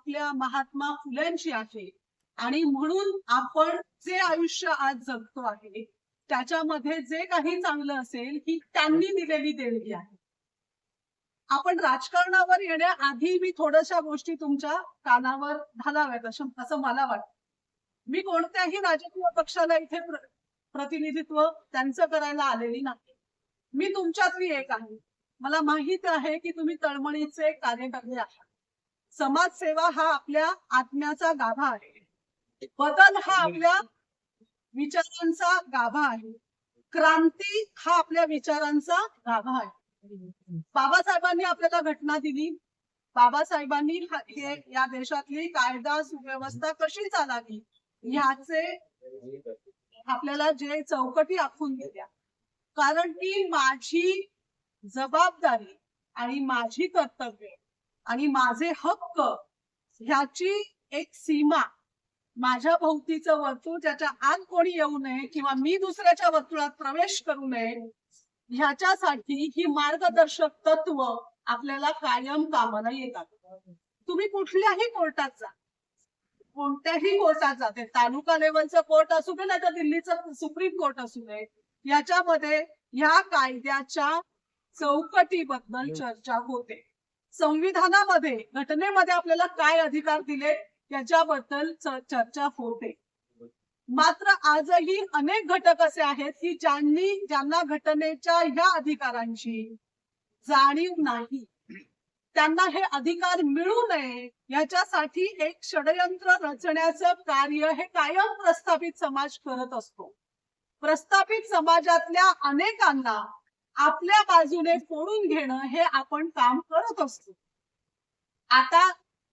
आपल्या महात्मा फुल्यांची आहे. आणि म्हणून आपण जे आयुष्य आज जगतो आहे त्याच्यामध्ये जे काही चांगलं असेल ही त्यांनी दिलेली देणगी आहे. आपण राजकारणावर येण्याआधी मी थोड्याशा गोष्टी तुमच्या कानावर घालाव्यात असं असं मला वाटतं. मी कोणत्याही राजकीय पक्षाला इथे प्रतिनिधित्व त्यांचं करायला आलेली नाही. मी तुमच्यातली एक आहे. मला माहीत आहे की तुम्ही तळमळीचे कार्यकर्ते आहात. समाजसेवा हा आपल्या आत्म्याचा गाभा आहे. बदल हा आपल्या विचारांचा गाभा आहे. क्रांती हा आपल्या विचारांचा गाभा आहे. बाबासाहेबांनी आपल्याला घटना दिली. बाबासाहेबांनी हे या देशातली कायदा सुव्यवस्था कशी चालावी? ह्याचे आपल्याला जे चौकटी आखून दिल्या. कारण की माझी जबाबदारी आणि माझी कर्तव्य आणि माझे हक्क ह्याची एक सीमा माझ्या भोवतीचं वर्तुळ ज्याच्या आत कोणी येऊ नये किंवा मी दुसऱ्याच्या वर्तुळात प्रवेश करू नये ह्याच्यासाठी ही मार्गदर्शक तत्व आपल्याला कायम कामाला येतात. तुम्ही कुठल्याही कोर्टात जा. कोणत्याही कोर्टात जाते तालुका लेवलचं कोर्ट असू दे नाही तर दिल्लीचं सुप्रीम कोर्ट असू दे. याच्यामध्ये ह्या कायद्याच्या चौकटीबद्दल चर्चा होते. संविधानामध्ये घटनेमध्ये आपल्याला काय अधिकार दिले याच्याबद्दल चर्चा होते. मात्र आजही अनेक घटक असे आहेत की ज्यांनी ज्यांना घटनेच्या या अधिकारांची जाणीव नाही. त्यांना हे अधिकार मिळू नये याच्यासाठी एक षडयंत्र रचण्याचं कार्य हे कायम प्रस्थापित समाज करत असतो. प्रस्थापित समाजातल्या अनेकांना आपल्या बाजूने फोडून घेणं हे आपण काम करत असतो. आता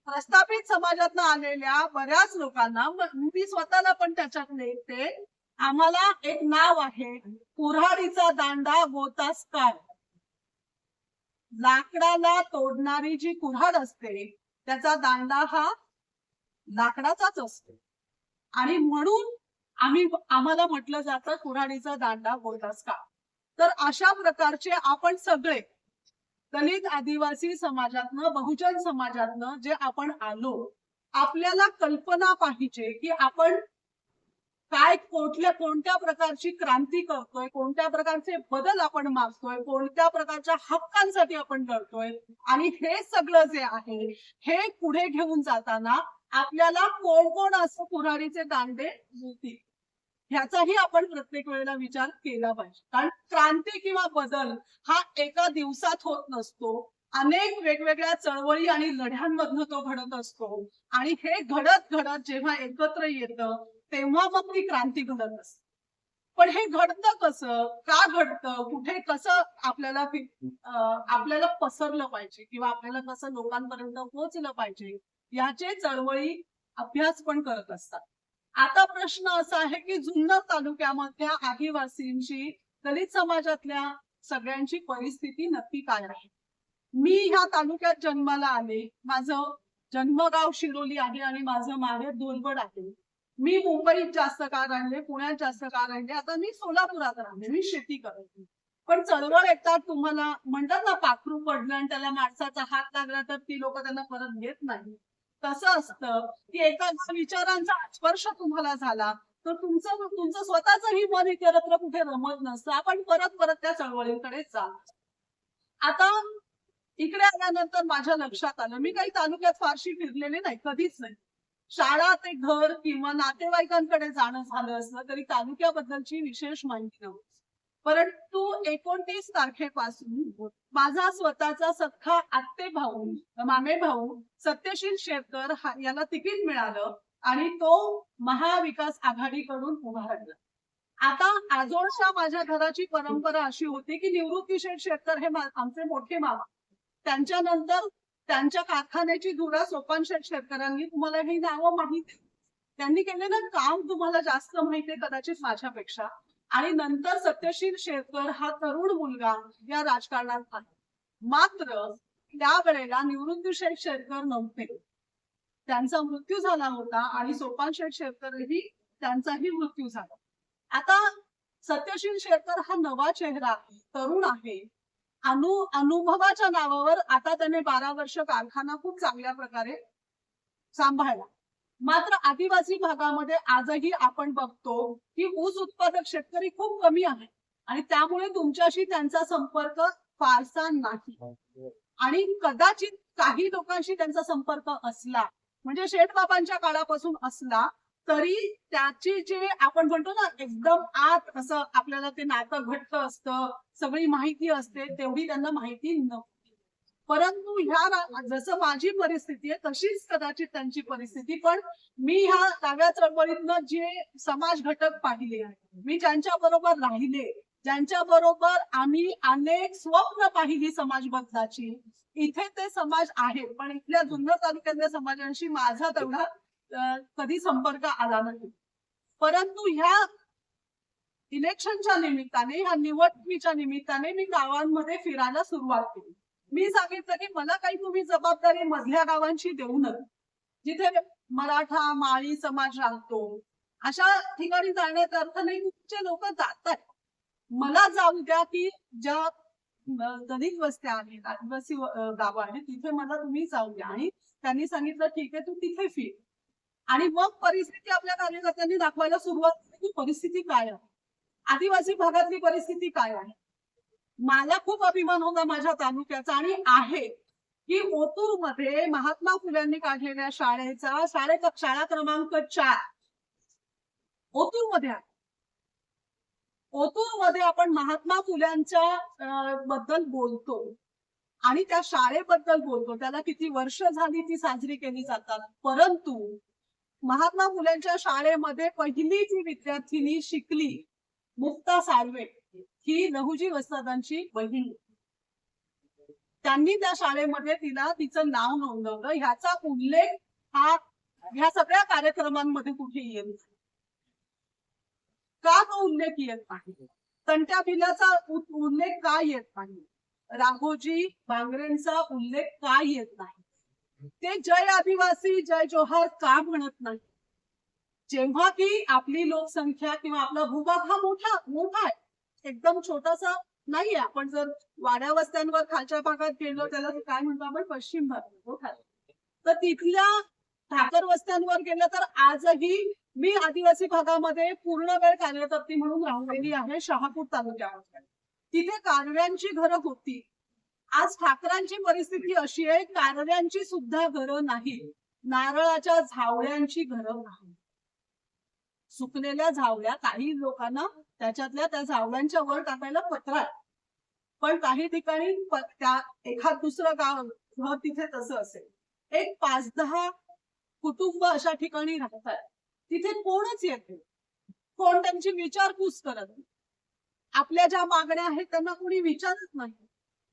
प्रस्थापित समाजातनं आलेल्या बऱ्याच लोकांना मी स्वतःला पण त्याच्यात येते. आम्हाला एक नाव आहे कुऱ्हाडीचा दांडा गोतास काय लाकडाला तोडणारी जी कुऱ्हाड असते त्याचा दांडा हा लाकडाचाच असतो. आणि म्हणून आम्ही आम्हाला म्हटलं जातं कुऱ्हाडीचा दांडा गोतास का तर अशा प्रकारचे आपण सगळे दलित आदिवासी समाजातनं बहुजन समाजातनं जे आपण आलो आपल्याला कल्पना पाहिजे की आपण काय कुठल्या कोणत्या प्रकारची क्रांती करतोय कोणत्या प्रकारचे बदल आपण मागतोय कोणत्या प्रकारच्या हक्कांसाठी आपण लढतोय आणि हे सगळं जे आहे हे पुढे घेऊन जाताना आपल्याला कोण कोण असं पुरारीचे दांडे मिळतील? ह्याचाही आपण प्रत्येक वेळेला विचार केला पाहिजे. कारण क्रांती किंवा बदल हा एका दिवसात होत नसतो. अनेक वेगवेगळ्या चळवळी आणि लढ्यांमधनं तो घडत असतो. आणि हे घडत घडत जेव्हा एकत्र येतं तेव्हा मग ती क्रांती घडत असते. पण हे घडतं कसं? का घडतं? कुठे कसं आपल्याला आपल्याला पसरलं पाहिजे? किंवा आपल्याला कसं लोकांपर्यंत पोहोचलं पाहिजे? याचे चळवळी अभ्यास पण करत असतात. आता प्रश्न असा आहे की जुन्नर तालुक्यामधल्या आदिवासींची दलित समाजातल्या सगळ्यांची परिस्थिती नक्की काय आहे? मी ह्या तालुक्यात जन्माला आले माझं जन्मगाव शिरोली आहे आणि माझं माहेर दोलवड आहे. मी मुंबईत जास्त काळ राहिले पुण्यात जास्त काळ राहिले आता मी सोलापुरात राहिले मी शेती करते. पण चळवळ येतात तुम्हाला म्हणतात ना पाखरू पडलं आणि त्याला माणसाचा हात लागला तर ती लोक त्यांना परत घेत नाही कसं असतं? की एका विचारांचा स्पर्श तुम्हाला झाला तर तुमचं तुमचं स्वतःचंही मन इतरत्र कुठे रमत नसतं. आपण परत परत त्या चळवळींकडे जात आता इकडे आल्यानंतर माझ्या लक्षात आलं. मी काही तालुक्यात फारशी फिरलेले नाही कधीच नाही. शाळा ते घर किंवा नातेवाईकांकडे जाणं झालं असलं तरी तालुक्याबद्दलची विशेष माहिती नव्हती. परंतु एकोणतीस तारखेपासून माझा स्वतःचा सख्खा आत्ते भाऊ मामे भाऊ सत्यशील शेरकर याला तिकीट मिळालं आणि तो महाविकास आघाडीकडून उभा राहिला. आता आजोळच्या माझ्या घराची परंपरा अशी होती की निवृत्ती शेठ शेतकर हे आमचे मोठे मामा. त्यांच्यानंतर त्यांच्या कारखान्याची धुरा सोपान शेठ शेतकऱ्यांनी तुम्हाला ही नावं माहिती. त्यांनी केलेलं काम तुम्हाला जास्त माहिती कदाचित माझ्यापेक्षा. आणि नंतर सत्यशील शेरकर हा तरुण मुलगा या राजकारणात आला. मात्र त्यावेळेला निवृत्ती शेठ शेरकर नव्हते. त्यांचा मृत्यू झाला होता आणि सोपान शेठ शेरकरही त्यांचाही मृत्यू झाला. आता सत्यशील शेरकर हा नवा चेहरा तरुण आहे. अनु अनुभवाच्या नावावर आता त्याने बारा वर्ष कारखाना खूप चांगल्या प्रकारे सांभाळला. मात्र आदिवासी भागामध्ये आजही आपण बघतो की ऊस उत्पादक शेतकरी खूप कमी आहे. आणि त्यामुळे तुमच्याशी त्यांचा संपर्क फारसा नाही. आणि कदाचित काही लोकांशी त्यांचा संपर्क असला म्हणजे शेठबाबांच्या काळापासून असला तरी त्याची जे आपण म्हणतो ना एकदम आत असं आपल्याला ते नातं घट्ट असतं सगळी माहिती असते तेवढी त्यांना माहिती नव्हती. परंतु ह्या जसं माझी परिस्थिती आहे तशीच कदाचित त्यांची परिस्थिती पण मी ह्या डाव्या चळवळीतनं जे समाज घटक पाहिले मी ज्यांच्या बरोबर राहिले ज्यांच्या बरोबर आम्ही अनेक स्वप्न पाहिली समाजबद्धाची इथे ते समाज आहेत पण इथल्या जुन्नर तालुक्यातल्या समाजांशी माझा तेवढा कधी संपर्क आला नाही. परंतु ह्या इलेक्शनच्या निमित्ताने ह्या निवडणुकीच्या निमित्ताने मी गावांमध्ये फिरायला सुरुवात केली. मी सांगितलं की मला काही तुम्ही जबाबदारी मधल्या गावांची देऊ नका. जिथे मराठा माळी समाज राहतो अशा ठिकाणी जाण्याचा अर्थ नाही. तुमचे लोक जातात मला जाऊ द्या की ज्या दलित वस्त्या आहेत आदिवासी गाव आहे गावं आहेत तिथे मला तुम्ही जाऊ द्या. आणि त्यांनी सांगितलं ठीक आहे तू तिथे फिर. आणि मग परिस्थिती आपल्या कार्यकर्त्यांनी दाखवायला सुरुवात केली की परिस्थिती काय आहे? आदिवासी भागातली परिस्थिती काय आहे? मला खूप अभिमान होता माझ्या तालुक्याचा आणि आहे की ओतूरमध्ये महात्मा फुल्यांनी काढलेल्या शाळेचा शाळे शाळा क्रमांक चार. ओतूरमध्ये आहे. ओतूरमध्ये आपण महात्मा फुल्यांच्या बद्दल बोलतो आणि त्या शाळेबद्दल बोलतो. त्याला किती वर्ष झाली ती साजरी केली जातात. परंतु महात्मा फुल्यांच्या शाळेमध्ये पहिली जी विद्यार्थिनी शिकली मुक्ता साळवे ही लहुजी वस्तादांची बहीण. त्यांनी त्या शाळेमध्ये तिला तिचं नाव नोंदवलं. ह्याचा उल्लेख हा ह्या सगळ्या कार्यक्रमांमध्ये कुठे येत नाही. का तो उल्लेख येत नाही? तंट्या बिलाचा उल्लेख का येत नाही? राघोजी बांगरेंचा उल्लेख का येत नाही? ते जय आदिवासी जय जोहार का म्हणत नाही? जेव्हा की आपली लोकसंख्या किंवा आपला भूभाग हा मोठा मोठा आहे. एकदम छोटासा नाहीये. आपण जर वाड्या वस्त्यांवर खालच्या भागात गेलो त्याला काय म्हणतो आपण? पश्चिम भाग तर तिथल्या ठाकर वस्त्यांवर गेलं तर आजही मी आदिवासी भागामध्ये पूर्ण वेळ कार्यकर्ती म्हणून राहिलेली आहे शहापूर तालुक्यामध्ये. तिथे कारव्यांची घरं होती. आज ठाकरांची परिस्थिती अशी आहे कारव्यांची सुद्धा घरं नाही. नारळाच्या झावळ्यांची घरं नाही. सुकलेल्या झावळ्या काही लोकांना त्याच्यातल्या त्या झावळ्यांच्या वर टाकायला पत्र पण काही ठिकाणी त्या एखाद दुसरं गाव घर तिथे तसं असेल. एक पाच दहा कुटुंब अशा ठिकाणी राहतात. तिथे कोणच येत नाही. कोण त्यांची विचारपूस करत नाही. आपल्या ज्या मागण्या आहेत त्यांना कोणी विचारत नाही.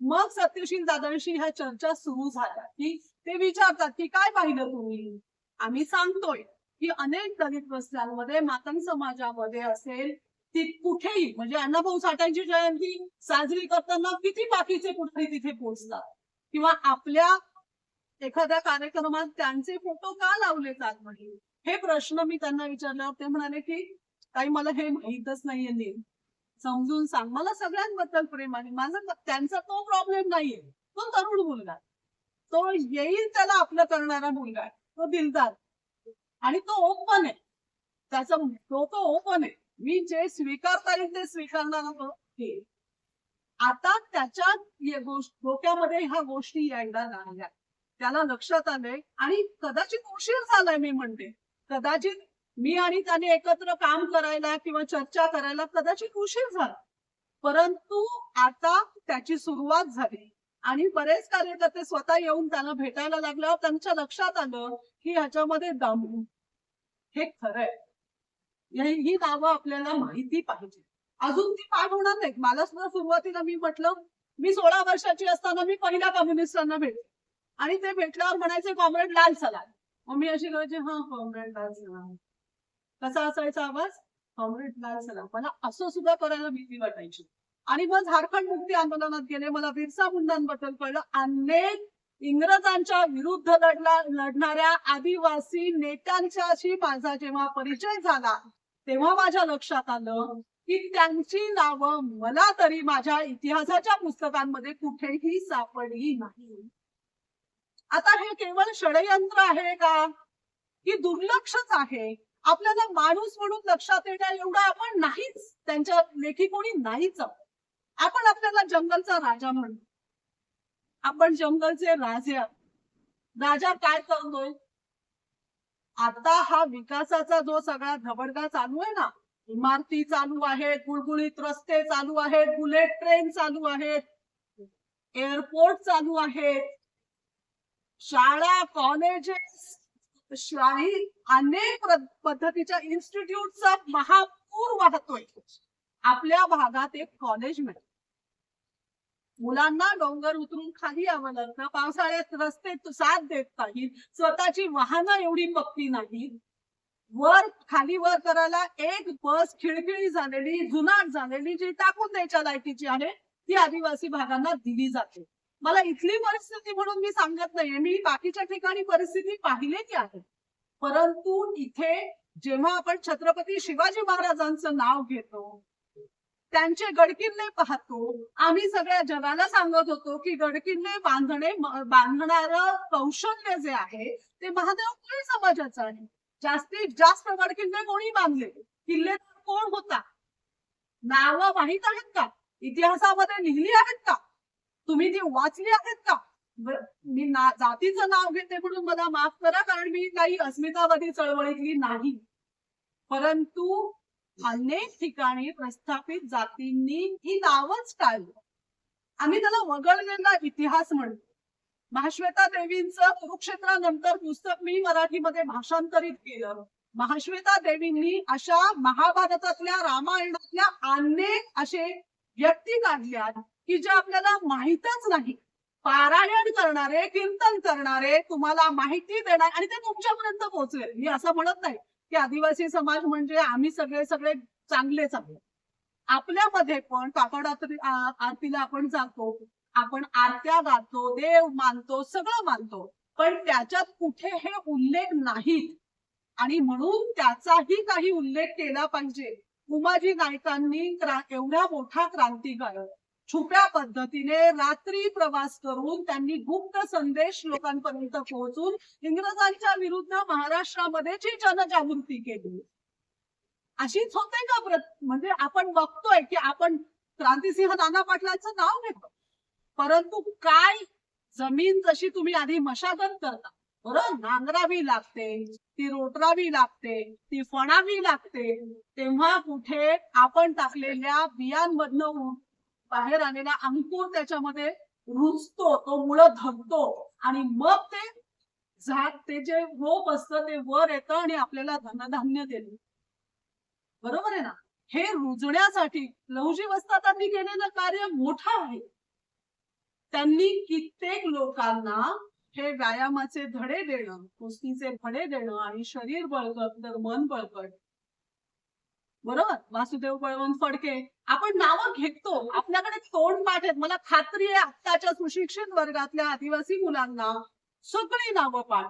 मग सत्यशील दादांशी ह्या चर्चा सुरू झाल्या की ते विचारतात की काय पाहिलं तुम्ही? आम्ही सांगतोय की अनेक दलित वस्त्यांमध्ये मातंग समाजामध्ये असेल ती कुठेही म्हणजे अण्णाभाऊ साठ्यांची जयंती साजरी करताना किती बाकीचे कुठेही तिथे पोहोचतात? किंवा आपल्या एखाद्या कार्यक्रमात त्यांचे फोटो का लावले जात नाही हे प्रश्न मी त्यांना विचारल्यावर ते म्हणाले की काही मला हे माहीतच नाहीये नील समजून सांग. मला सगळ्यांबद्दल प्रेम आहे. माझा त्यांचा तो प्रॉब्लेम नाहीये. तो तरुण मुलगा आहे. तो येईल त्याला आपलं करणारा मुलगा तो दिलदार आणि तो ओपन आहे. त्याचा तो तो ओपन आहे. मी जे स्वीकारता येईल ते स्वीकारणार तो हे आता त्याच्या ये गोष्ट- डोक्यामध्ये ह्या गोष्टी यायला लागल्या. त्याला लक्षात आलंय. आणि कदाचित उशीर झालाय मी म्हणते. कदाचित मी आणि त्याने एकत्र काम करायला किंवा चर्चा करायला कदाचित उशीर झाला. परंतु आता त्याची सुरुवात झाली. आणि बरेच कार्यकर्ते स्वतः येऊन त्याला भेटायला लागल्यावर त्यांच्या लक्षात आलं की ह्याच्यामध्ये दम. हे खरंय. हे- ही नावं आपल्याला माहिती पाहिजे. अजून ती पाठ होणार नाहीत. मला सुद्धा सुरुवातीला मी म्हटलं मी सोळा वर्षाची असताना मी पहिल्या कम्युनिस्टांना भेटले. आणि ते भेटल्यावर म्हणायचे कॉम्रेड लाल सलाल. मग मी अशी करायची हा कॉम्रेड लाल सलाल. कसा असायचा आवाज? कॉम्रेड लाल सलाल. मला असं सुद्धा करायला भीती वाटायची. आणि मग झारखंड मुक्ती आंदोलनात गेले मला बिरसा मुंडांबद्दल कळलं. अनेक इंग्रजांच्या विरुद्ध लढला लढणाऱ्या आदिवासी नेत्यांच्याशी माझा जेव्हा परिचय झाला तेव्हा माझ्या लक्षात आलं की त्यांची नावं मला तरी माझ्या इतिहासाच्या पुस्तकांमध्ये कुठेही सापडली नाही. आता हे केवळ षडयंत्र आहे का? की दुर्लक्षच आहे. आपल्याला माणूस म्हणून लक्षात येण्या एवढा आपण नाहीच त्यांच्या लेखी कोणी नाहीच. आपण आपल्याला जंगलचा राजा म्हणतो. आपण जंगलचे राजे राजा काय करतोय? आता हा विकासाचा जो सगळा धबडगा चालू आहे ना इमारती चालू आहेत गुळगुळीत रस्ते चालू आहेत बुलेट ट्रेन चालू आहेत एअरपोर्ट चालू आहेत. शाळा कॉलेजेस शाही अनेक पद्धतीच्या इन्स्टिट्यूटचा महापूर वाहतोय. आपल्या भागात एक कॉलेज मिळेल मुलांना डोंगर उतरून खाली यावं लागतं पावसाळ्यात रस्ते साथ देत नाहीत. स्वतःची वाहनं एवढी पक्की नाहीत. वर खाली वर करायला एक बस खिळखिळी झालेली जुनाट झालेली जी टाकून द्यायच्या लायकीची आहे ती आदिवासी भागांना दिली जाते. मला इथली परिस्थिती म्हणून मी सांगत नाहीये. मी बाकीच्या ठिकाणी परिस्थिती पाहिलेली आहे. परंतु इथे जेव्हा आपण छत्रपती शिवाजी महाराजांचं नाव घेतो त्यांचे गडकिल्ले पाहतो. आम्ही सगळ्या जगाला सांगत होतो की गडकिल्ले बांधणे बांधणार कौशल्य जे आहे ते महादेव कोळी समाजाचं आहे. जास्तीत जास्त गडकिल्ले कोणी बांधले? किल्ले कोण होता? नाव माहीत आहेत का? इतिहासामध्ये लिहिली आहेत का? तुम्ही ती वाचली आहेत का? मी ना जातीचं नाव घेते म्हणून मला माफ करा कारण मी काही अस्मितावादी चळवळीतली नाही. परंतु अनेक ठिकाणी प्रस्थापित जातींनी ही नावच टाळली. आम्ही त्याला वगळलेला इतिहास म्हणतो. महाश्वेता देवींचं कुरुक्षेत्रानंतर पुस्तक मी मराठीमध्ये भाषांतरित केलं. महाश्वेता देवींनी अशा महाभारतातल्या रामायणातल्या अनेक असे व्यक्ती काढल्या की जे आपल्याला माहीतच नाही. पारायण करणारे कीर्तन करणारे तुम्हाला माहिती देणार आणि ते तुमच्यापर्यंत पोहोचवेल. मी असं म्हणत नाही. की आदिवासी समाज म्हणजे आम्ही सगळे सगळे चांगलेच आहोत. आपल्यामध्ये पण काकड आरतीला आपण जातो. आपण आरत्या गातो देव मानतो सगळं मानतो. पण त्याच्यात कुठे हे उल्लेख नाहीत. आणि म्हणून त्याचाही काही उल्लेख केला पाहिजे. उमाजी नायकांनी एवढा मोठा क्रांतिकारक छुप्या पद्धतीने रात्री प्रवास करून त्यांनी गुप्त संदेश लोकांपर्यंत पोहोचून इंग्रजांच्या विरुद्ध महाराष्ट्रामध्ये जी जनजागृती केली. अशीच होते का प्रत म्हणजे आपण बघतोय की आपण क्रांतिसिंह नाना पाटलांचं नाव घेतो. परंतु काय जमीन जशी तुम्ही आधी मशागत करता बरोबर नांगरावी लागते ती रोटरावी लागते ती फणावी लागते. तेव्हा कुठे आपण टाकलेल्या बियांमधनं बाहेर आलेला अंकुर त्याच्यामध्ये रुजतो तो मुळ धगतो आणि मग ते झाड ते जे रोप असतं ते वर येतं आणि आपल्याला धनधान्य देतं. बरोबर आहे ना? हे रुजण्यासाठी लहुजी वस्तादांनी केलेलं कार्य मोठं आहे. त्यांनी कित्येक लोकांना हे व्यायामाचे धडे देणं कुस्तीचे धडे देणं आणि शरीर बळकट तर मन बळकट बरोबर? वासुदेव बळवंत फडके. आपण नावं घेतो. आपल्याकडे तोंड पाठ आहेत. मला खात्री आहे आत्ताच्या सुशिक्षित वर्गातल्या आदिवासी मुलांना सगळी नावं पाठ.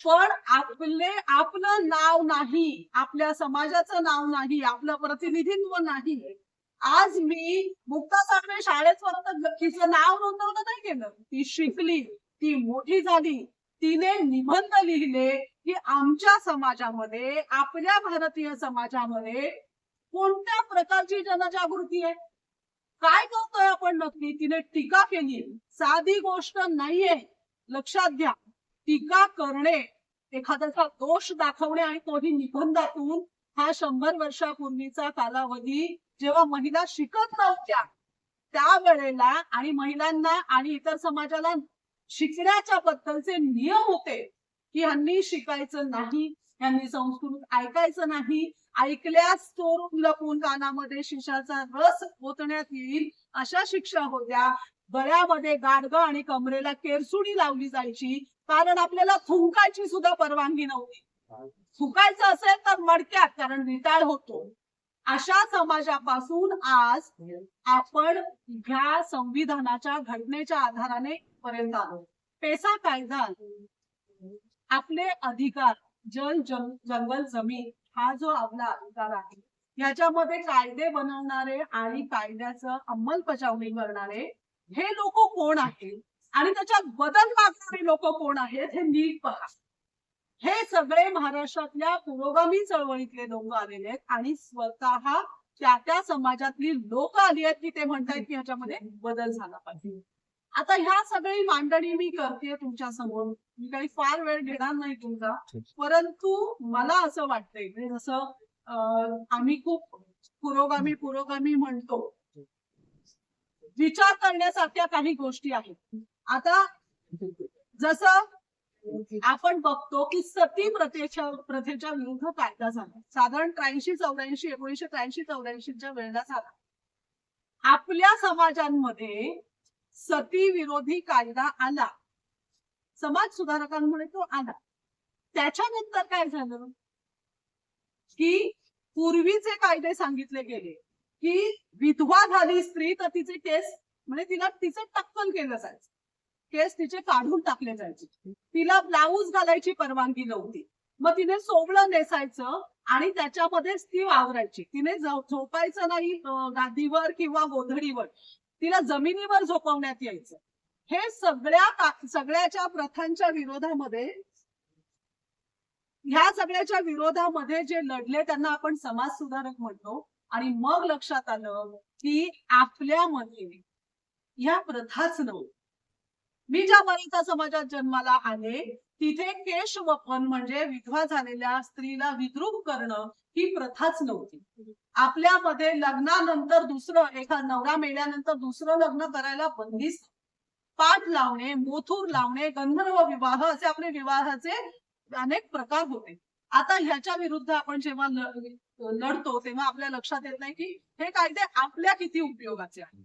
पण आपले आपलं नाव नाही. आपल्या समाजाचं नाव नाही. आपलं प्रतिनिधित्व नाही. आज मी मुक्ता साखरे शाळेत फक्त तिचं नाव नोंदवलं नाही केलं ती शिकली. ती मोठी झाली. तिने निबंध लिहिले की आमच्या समाजामध्ये आपल्या भारतीय समाजामध्ये कोणत्या प्रकारची जनजागृती आहे? काय करतोय आपण नक्की? तिने टीका केली. साधी गोष्ट नाहीये. लक्षात घ्या. टीका करणे एखाद्याचा दोष दाखवणे आणि तोही निबंधातून हा शंभर वर्षापूर्वीचा कालावधी जेव्हा महिला शिकत नव्हत्या त्यावेळेला आणि महिलांना आणि इतर समाजाला शिकण्याच्या बद्दलचे नियम होते की ह्यांनी शिकायचं नाही ह्यांनी संस्कृत ऐकायचं नाही ऐकल्यास चोरून लपून कानामध्ये शिशाचा रस ओतण्यात येईल अशा शिक्षा होत्या. गळ्यामध्ये गाडगं आणि कमरेला केरसुडी लावली जायची कारण आपल्याला थुंकायची सुद्धा परवानगी नव्हती. थुकायचं असेल तर मडक्यात कारण रिटायर होतो. अशा समाजापासून आज आपण ह्या संविधानाच्या घटनेच्या आधाराने पर्यंत आलो. पेसा कायदा आपले अधिकार जल जंग- जंगल जमीन हा जो आपला अधिकार आहे याच्यामध्ये कायदे बनवणारे आणि कायद्याचं अंमलबजावणी करणारे हे लोक कोण आहेत? आणि त्याच्यात बदल मागणारे लोक कोण आहेत हे नीट पहा. हे सगळे महाराष्ट्रातल्या पुरोगामी चळवळीतले लोक आलेले आहेत आणि स्वतः त्या त्या समाजातली लोक आली आहेत की ते म्हणतायत की ह्याच्यामध्ये बदल झाला पाहिजे. आता ह्या सगळी मांडणी मी करते तुमच्यासमोर. मी काही फार वेळ घेणार नाही तुमचा. परंतु मला असं वाटतंय म्हणजे जसं आम्ही खूप पुरोगामी पुरोगामी म्हणतो. विचार करण्यासारख्या काही गोष्टी आहेत. आता जसं आपण बघतो की सती प्रथेच्या प्रथेच्या विरुद्ध कायदा झाला. साधारण त्र्याऐंशी चौऱ्याऐंशी एकोणीशे त्र्याऐंशी चौऱ्याऐंशीच्या वेळेला झाला. आपल्या समाजांमध्ये सती विरोधी कायदा आला. समाज सुधारकांमुळे तो आला. त्याच्यानंतर काय झालं? की पूर्वीचे कायदे सांगितले गेले की विधवा झाली स्त्री तर तिचे केस म्हणजे तिला तिचं टक्कल केलं जायचं. केस तिचे काढून टाकले जायचे. तिला ब्लाऊज घालायची परवानगी नव्हती. मग तिने सोवळं नेसायचं आणि त्याच्यामध्येच ती वावरायची तिने झोपायचं नाही गादीवर किंवा गोधडीवर. तिला जमिनीवर झोपवण्यात यायचं. हे सगळ्या सगळ्याच्या प्रथांच्या विरोधामध्ये ह्या सगळ्याच्या विरोधामध्ये जे लढले त्यांना आपण समाज सुधारक म्हणतो. आणि मग लक्षात आलं की आपल्यामध्ये ह्या प्रथाच नव्हत्या. मी ज्या वनिता समाजात जन्माला आले तिथे केश वपन म्हणजे विधवा झालेल्या स्त्रीला विद्रूप करणं ही प्रथाच नव्हती. आपल्यामध्ये लग्नानंतर दुसरं एका नवरा मेल्यानंतर दुसरं लग्न करायला बंदिस्त. पाठ लावणे मोथूर लावणे गंधर्व विवाह असे आपले विवाहाचे अनेक प्रकार होते. आता ह्याच्या विरुद्ध आपण जेव्हा लढतो तेव्हा आपल्या लक्षात येत नाही की हे कायदे आपल्या किती उपयोगाचे आहेत.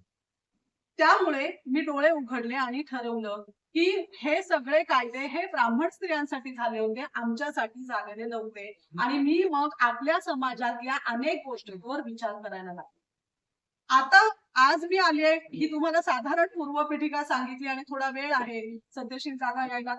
त्यामुळे मी डोळे उघडले आणि ठरवलं की हे सगळे कायदे हे ब्राह्मण स्त्रियांसाठी झाले होते आमच्यासाठी झालेले नव्हते. आणि मी मग आपल्या समाजातल्या अनेक गोष्टींवर विचार करायला लागले. आता आज मी आले ही तुम्हाला साधारण पूर्वपीठिका सांगितली आणि थोडा वेळ आहे. सत्यशील जागा यायला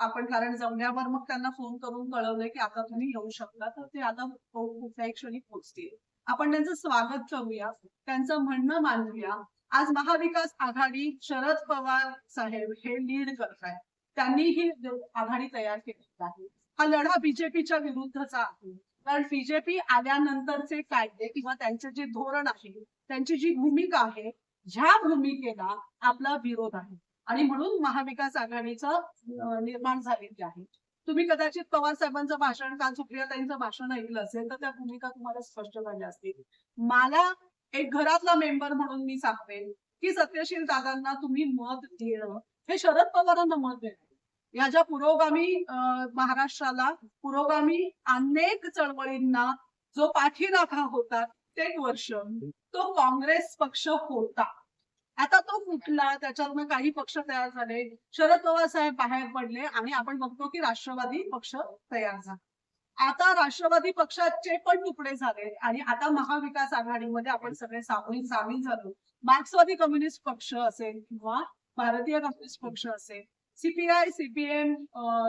आपण कारण जमल्यावर मग त्यांना फोन करून कळवलंय की आता तुम्ही येऊ शकता. तर ते आता कुठल्या क्षणी पोहोचतील आपण त्यांचं स्वागत करूया. त्यांचं म्हणणं मानूया आज महाविकास आघाडी शरद पवार साहेब हे लीड करतायत. त्यांनी ही आघाडी तयार केलेली आहे हा लढा बीजेपीच्या विरुद्धचा आहे. कारण बीजेपी आल्यानंतरचे कायदे किंवा त्यांचे जे धोरण आहे त्यांची जी भूमिका आहे ह्या भूमिकेला आपला विरोध आहे. आणि म्हणून महाविकास आघाडीचं निर्माण झालेली आहे. तुम्ही कदाचित पवार साहेबांचं भाषण काल सुप्रियाताईंचं भाषण ऐकलं असेल तर त्या भूमिका तुम्हाला स्पष्ट झाल्या असतील. मला एक घरातला मेंबर म्हणून मी सांगेन की सत्यशील दादांना तुम्ही मत देणं. हे शरद पवारांना मत देणं. या ज्या पुरोगामी महाराष्ट्राला पुरोगामी अनेक चळवळींना जो पाठीराखा होता ते एक वर्ष तो काँग्रेस पक्ष होता. आता तो फुटला त्याच्यावरनं काही पक्ष तयार झाले. शरद पवार साहेब बाहेर पडले आणि आपण बघतो की राष्ट्रवादी पक्ष तयार झाला. आता राष्ट्रवादी पक्षाचे पण तुकडे झाले आणि आता महाविकास आघाडीमध्ये आपण सगळे सामील सामील झालो. मार्क्सवादी कम्युनिस्ट पक्ष असेल किंवा भारतीय कम्युनिस्ट पक्ष असेल सीपीआय सीपीएम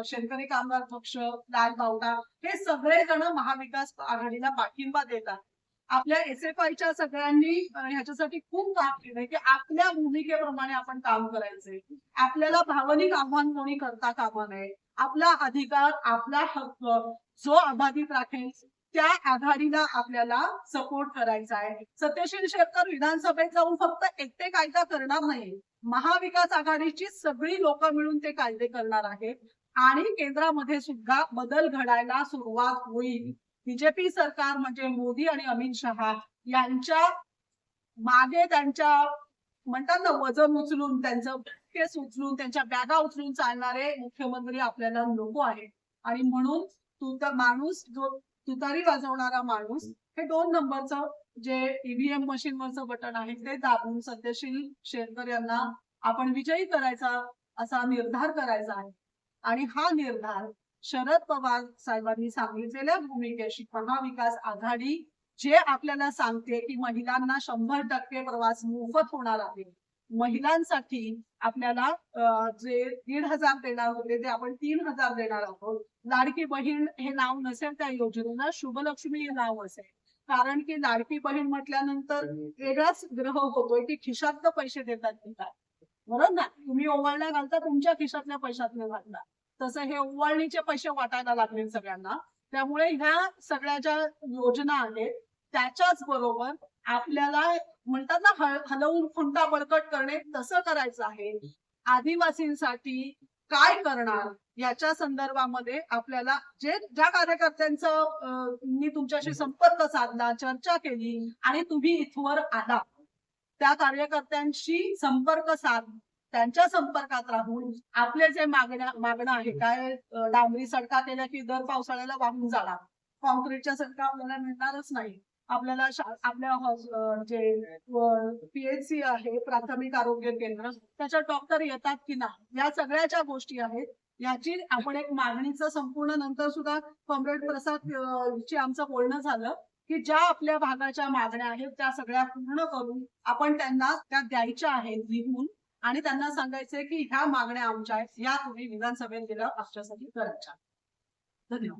शेतकरी कामगार पक्ष लाल बावडा हे सगळे जण महाविकास आघाडीला पाठिंबा देतात. आपल्या एस एफ आयच्या सगळ्यांनी ह्याच्यासाठी खूप काम केलंय की आपल्या भूमिकेप्रमाणे आपण काम करायचंय. आपल्याला भावनिक आव्हान कोणी करता कामा नये. आपला अधिकार आपला हक्क जो अबाधित राखेल त्या आघाडीला आपल्याला सपोर्ट करायचा आहे. सत्यशील शेखर विधानसभेत जाऊन फक्त एकटे कायदा करणार नाही. महाविकास आघाडीची सगळी लोक मिळून ते कायदे करणार आहेत. आणि केंद्रामध्ये सुद्धा बदल घडायला सुरुवात होईल. बीजेपी सरकार म्हणजे मोदी आणि अमित शहा यांच्या मागे त्यांच्या म्हणतात ना वजन उचलून त्यांचं केस उचलून त्यांच्या बॅगा उचलून चालणारे मुख्यमंत्री आपल्याला नको आहे आणि म्हणून तुता माणूस जो तुतारी वाजवणारा माणूस हे दोन नंबरचं जे ईव्हीएम मशीन वरचं बटन आहे ते दाबून सत्यशील शेरकर यांना आपण विजयी करायचा असा निर्धार करायचा आहे. आणि हा निर्धार शरद पवार साहेबांनी सांगितलेल्या भूमिकेशी महाविकास आघाडी जे आपल्याला सांगते की महिलांना शंभर टक्के प्रवास मोफत होणार आहे महिलांसाठी आपल्याला जे दीड हजार देणार होते ते आपण तीन हजार देणार आहोत. लाडकी बहीण हे नाव नसेल त्या योजनेला शुभलक्ष्मी हे नाव असेल. कारण की लाडकी बहीण म्हटल्यानंतर वेगळाच ग्रह होतोय की खिशातनं पैसे देतात देतात बरोबर ना? तुम्ही ओवाळण्या घालता तुमच्या खिशातल्या पैशातनं घालता. तसं हे ओवाळणीचे पैसे वाटायला लागले सगळ्यांना. त्यामुळे ह्या सगळ्या ज्या योजना आहेत त्याच्याच बरोबर आपल्याला म्हणतात ना हलवून फुंटा बळकट करणे तसं करायचं आहे. आदिवासींसाठी काय करणार? याच्या संदर्भामध्ये आपल्याला जे ज्या कार्यकर्त्यांचं मी तुमच्याशी संपर्क साधला चर्चा केली आणि तुम्ही इथवर आला त्या कार्यकर्त्यांशी संपर्क साध त्यांच्या संपर्कात राहून आपले जे मागण्या मागणं आहे काय डांबरी सडका केल्या की दर पावसाळ्याला वाहून जाणार? कॉन्क्रीटच्या सडका आपल्याला मिळणारच नाही. आपल्याला आपल्या जे पीएचसी आहे प्राथमिक आरोग्य केंद्र त्याच्यात डॉक्टर येतात की नाही? या सगळ्या ज्या गोष्टी आहेत याची आपण एक मागणीचं संपूर्ण नंतर सुद्धा कॉम्रेड प्रसाद ची आमचं बोलणं झालं की ज्या आपल्या भागाच्या मागण्या आहेत त्या सगळ्या पूर्ण करून आपण त्यांना त्या द्यायच्या आहेत लिहून आणि त्यांना सांगायचंय की ह्या मागण्या आमच्या आहेत या तुम्ही विधानसभेत गेल्या आमच्यासाठी करायच्या धन्यवाद.